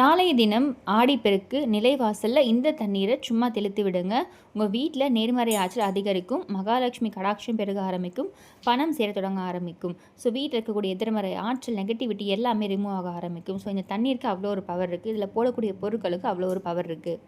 நாளைய தினம் ஆடிப்பெருக்கு நிலைவாசலில் இந்த தண்ணீரை சும்மா தெளித்து விடுங்க. உங்கள் வீட்டில் நேர்மறை ஆற்றல் அதிகரிக்கும் மகாலட்சுமி கடாட்சம் பெருக ஆரம்பிக்கும் பணம் சேர தொடங்க ஆரம்பிக்கும். ஸோ வீட்டில் இருக்கக்கூடிய எதிர்மறை ஆற்றல் நெகட்டிவிட்டி எல்லாமே ரிமூவ் ஆக ஆரம்பிக்கும். ஸோ இந்த தண்ணீருக்கு அவ்வளோ ஒரு பவர் இருக்குது இதில் போடக்கூடிய பொருட்களுக்கு அவ்வளோ ஒரு பவர் இருக்குது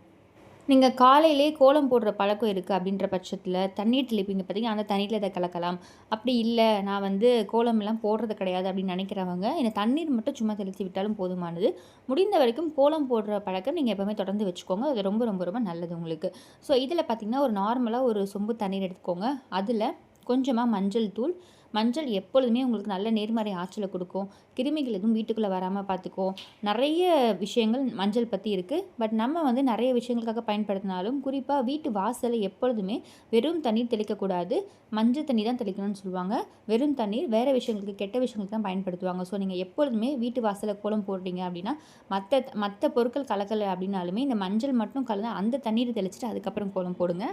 நீங்கள் காலையிலே கோலம் போடுற பழக்கம் இருக்குது அப்படின்ற பட்சத்தில் தண்ணீர் தெளிப்பீங்க பார்த்தீங்கன்னா அந்த தண்ணீரில் இதை கலக்கலாம். அப்படி இல்லை நான் வந்து கோலம்லாம் போடுறது கிடையாது அப்படின்னு நினைக்கிறவங்க இந்த தண்ணீர் மட்டும் சும்மா தெளித்து விட்டாலும் போதுமானது. முடிந்த வரைக்கும் கோலம் போடுற பழக்கம் நீங்கள் எப்போவுமே தொடர்ந்து வச்சுக்கோங்க. அது ரொம்ப ரொம்ப ரொம்ப நல்லது உங்களுக்கு. ஸோ இதில் பார்த்திங்கன்னா ஒரு நார்மலாக ஒரு சொம்பு தண்ணீர் எடுத்துக்கோங்க. அதில் கொஞ்சமாக மஞ்சள் தூள் மஞ்சள் எப்பொழுதுமே உங்களுக்கு நல்ல நேர்மறை ஆற்றலை கொடுக்கும். கிருமிகள் எதுவும் வீட்டுக்குள்ளே வராமல் பார்த்துக்கும் நிறைய விஷயங்கள் மஞ்சள் பற்றி இருக்குது பட் நம்ம வந்து நிறைய விஷயங்களுக்காக பயன்படுத்தினாலும் குறிப்பாக வீட்டு வாசலை எப்பொழுதுமே வெறும் தண்ணீர் தெளிக்கக்கூடாது. மஞ்சள் தண்ணி தான் தெளிக்கணும்னு சொல்லுவாங்க. வெறும் தண்ணீர் வேறு விஷயங்களுக்கு கெட்ட விஷயங்களுக்கு தான் பயன்படுத்துவாங்க. ஸோ நீங்கள் எப்பொழுதுமே வீட்டு வாசலை கோலம் போடுறீங்க அப்படின்னா மற்ற மற்ற பொருட்கள் கலக்கலை அப்படின்னாலுமே இந்த மஞ்சள் மட்டும் கலந்து அந்த தண்ணீரை தெளிச்சுட்டு அதுக்கப்புறம் கோலம் போடுங்க.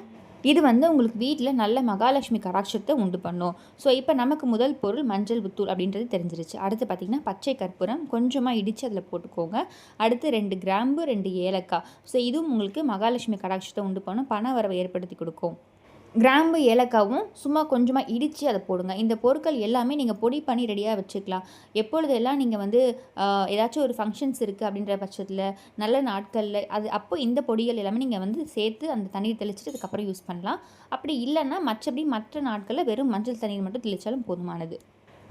இது வந்து உங்களுக்கு வீட்டில் நல்ல மகாலட்சுமி கடாட்சத்தை உண்டு பண்ணும். ஸோ இப்போ நமக்கு முதல் பொருள் மஞ்சள் புத்தூள் அப்படின்றது தெரிஞ்சிருச்சு. அடுத்து பார்த்திங்கன்னா பச்சை கற்பூரம் கொஞ்சமாக இடித்து அதில் போட்டுக்கோங்க. அடுத்து ரெண்டு கிராம்பு ரெண்டு ஏலக்காய். ஸோ இதுவும் உங்களுக்கு மகாலட்சுமி கடாட்சத்தை உண்டு பண்ணும். பண வரவை ஏற்படுத்தி கொடுக்கும். கிராம்பு ஏலக்காவும் சும்மா கொஞ்சமாக இடித்து அதை போடுங்க. இந்த பொருட்கள் எல்லாமே நீங்கள் பொடி பண்ணி ரெடியாக வச்சுக்கலாம். எப்பொழுதெல்லாம் நீங்கள் வந்து ஏதாச்சும் ஒரு ஃபங்க்ஷன்ஸ் இருக்குது அப்படின்ற பட்சத்தில் நல்ல நாட்களில் அது அப்போ இந்த பொடிகள் எல்லாமே நீங்கள் வந்து சேர்த்து அந்த தண்ணீர் தெளிச்சுட்டு அதுக்கப்புறம் யூஸ் பண்ணலாம். அப்படி இல்லைன்னா மற்றபடி மற்ற நாட்களில் வெறும் மஞ்சள் தண்ணீர் மட்டும் தெளித்தாலும் போதுமானது.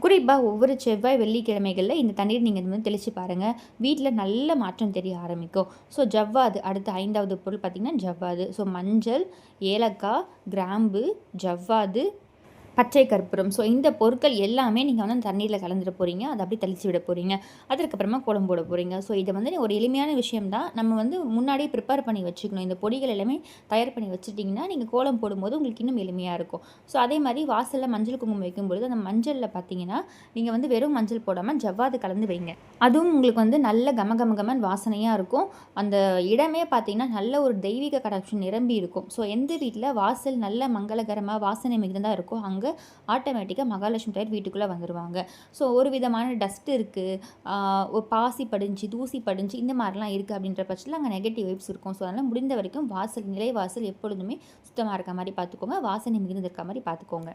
குறிப்பாக ஒவ்வொரு செவ்வாய் வெள்ளிக்கிழமைகளில் இந்த தண்ணீர் நீங்கள் வந்து தெளித்து பாருங்கள் வீட்டில் நல்ல மாற்றம் தெரிய ஆரம்பிக்கும். ஸோ ஜவ்வாது அடுத்த ஐந்தாவது பொருள் பார்த்திங்கன்னா ஜவ்வாது. ஸோ மஞ்சள் ஏலக்காய் கிராம்பு ஜவ்வாது பச்சை கற்பூரம். ஸோ இந்த பொருட்கள் எல்லாமே நீங்கள் வந்து தண்ணீரில் கலந்துட போகிறீங்க அதை அப்படி தெளித்து விட போகிறீங்க அதுக்கப்புறமா குழம்பு போட போகிறீங்க ஸோ இதை வந்து ஒரு எளிமையான விஷயம் தான் நம்ம வந்து முன்னாடியே ப்ரிப்பேர் பண்ணி வச்சுக்கணும். இந்த பொடிகள் எல்லாமே தயார் பண்ணி வச்சுட்டிங்கன்னா நீங்கள் கோலம் போடும்போது உங்களுக்கு இன்னும் எளிமையாக இருக்கும். ஸோ அதே மாதிரி வாசலில் மஞ்சள் குங்குமம் வைக்கும்பொழுது அந்த மஞ்சளில் பார்த்தீங்கன்னா நீங்கள் வந்து வெறும் மஞ்சள் போடாமல் ஜவ்வாது கலந்து வைங்க. அதுவும் உங்களுக்கு வந்து நல்ல கம கம கமன் வாசனையாக இருக்கும். அந்த இடமே பார்த்தீங்கன்னா நல்ல ஒரு தெய்வீக கடாட்சம் நிரம்பி இருக்கும். ஸோ எந்த வீட்டில் வாசல் நல்ல மங்களகரமாக வாசனை மிகுந்ததாக இருக்கும் அங்கே ஆட்டோமேட்டிக்காக மகாலட்சுமி தாயர் வீட்டுக்குள்ளே வந்துடுவாங்க ஸோ ஒரு விதமான டஸ்ட் இருக்குது பாசி படிஞ்சு தூசி படிஞ்சு இந்த மாதிரிலாம் இருக்குது அப்படின்ற பட்சத்தில் அங்கே நெகட்டிவ் வைப்ஸ் இருக்கும். ஸோ அதனால் முடிந்த வரைக்கும் வாசல் நிலை வாசல் எப்பொழுதுமே சுத்தமாக இருக்க மாதிரி பார்த்துக்கோங்க. வாசனை மிகுந்து இருக்க மாதிரி பார்த்துக்கோங்க.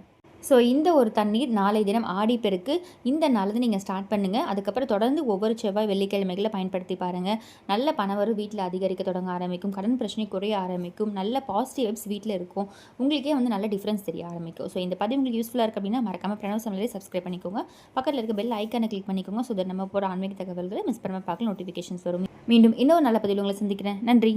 ஸோ இந்த ஒரு தண்ணீர் நாளை தினம் ஆடிப்பெருக்கு இந்த நாளில் நீங்கள் ஸ்டார்ட் பண்ணுங்கள் அதுக்கப்புறம் தொடர்ந்து ஒவ்வொரு செவ்வாய் வெள்ளிக்கிழமைகளை பயன்படுத்தி பாருங்கள் நல்ல பணவரும் வீட்டில் அதிகரிக்க தொடங்க ஆரம்பிக்கும். கடன் பிரச்சனை குறைய ஆரம்பிக்கும். நல்ல பாசிட்டிவ் வைப்ஸ் வீட்டில் இருக்கும். உங்களுக்கே வந்து நல்ல டிஃப்ரென்ஸ் தெரிய ஆரம்பிக்கும். ஸோ இந்த பதிவு உங்களுக்கு யூஸ்ஃபுல்லாக இருக்குது அப்படின்னா மறக்காமல் பிரணவ சமையலே சப்ஸ்கிரைப் பண்ணிக்கோங்க. பக்கத்தில் இருக்க பெல் ஐக்கானை கிளிக் பண்ணிக்கோங்க. ஸோ நம்ம போகிற ஆன்மீக தகவல்களை மிஸ் பண்ணாமல் பார்க்க நோட்டிஃபிகேஷன்ஸ் வரும். மீண்டும் இன்னொரு நல்ல பதிவில் உங்களை சந்திக்கிறேன். நன்றி.